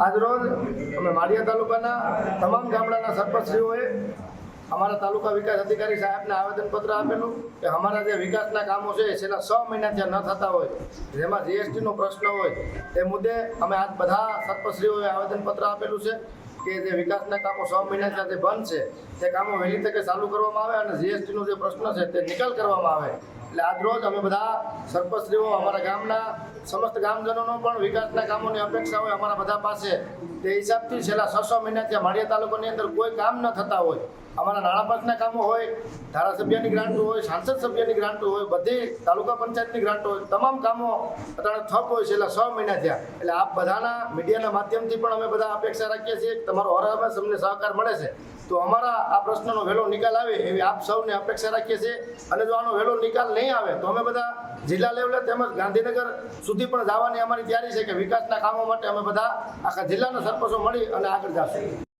આજરોજ અમે માળિયા તાલુકાના તમામ ગામડાના સરપંચશ્રીઓએ અમારા તાલુકા વિકાસ અધિકારી સાહેબને આવેદનપત્ર આપેલું કે અમારા જે વિકાસના કામો છે એ છેલ્લા છ મહિનાથી ન થતા હોય, જેમાં જીએસટીનો પ્રશ્ન હોય, તે મુદ્દે અમે આજ બધા સરપંચશ્રીઓએ આવેદનપત્ર આપેલું છે કે જે વિકાસના કામો છ મહિનાથી જે બંધ છે, તે કામો વહેલી તકે ચાલુ કરવામાં આવે અને જીએસટીનો જે પ્રશ્ન છે તે નિકાલ કરવામાં આવે. એટલે આજરોજ અમે બધા સરપંચશ્રીઓ અમારા ગામના સમસ્ત ગામજનોનો પણ વિકાસના કામોની અપેક્ષા હોય અમારા બધા પાસે. તે હિસાબથી છેલ્લા છ છ મહિનાથી માળિયા તાલુકાની અંદર કોઈ કામ ન થતા હોય. અમારા નાણાં પંચના કામો હોય, ધારાસભ્યની ગ્રાન્ટો હોય, સાંસદ સભ્યની ગ્રાન્ટો હોય, બધી તાલુકા પંચાયતની ગ્રાન્ટો હોય, તમામ કામો અત્યારે ઠપ હોય છેલ્લા છ મહિના થયા. એટલે આપ બધાના મીડિયાના માધ્યમથી પણ અમે બધા અપેક્ષા રાખીએ છીએ તમારો હરામસ અમને સહકાર મળે છે. તો અમારા આ પ્રશ્નનો વહેલો નિકાલ આવે એવી આપ સૌને અપેક્ષા રાખીએ છીએ. અને જો આનો વહેલો નિકાલ નહીં આવે, તો અમે બધા જિલ્લા લેવલે તેમજ ગાંધીનગર સુધી પણ જવાની અમારી તૈયારી છે કે વિકાસના કામો માટે અમે બધા આખા જિલ્લાના સરપંચો મળી અને આગળ જશું.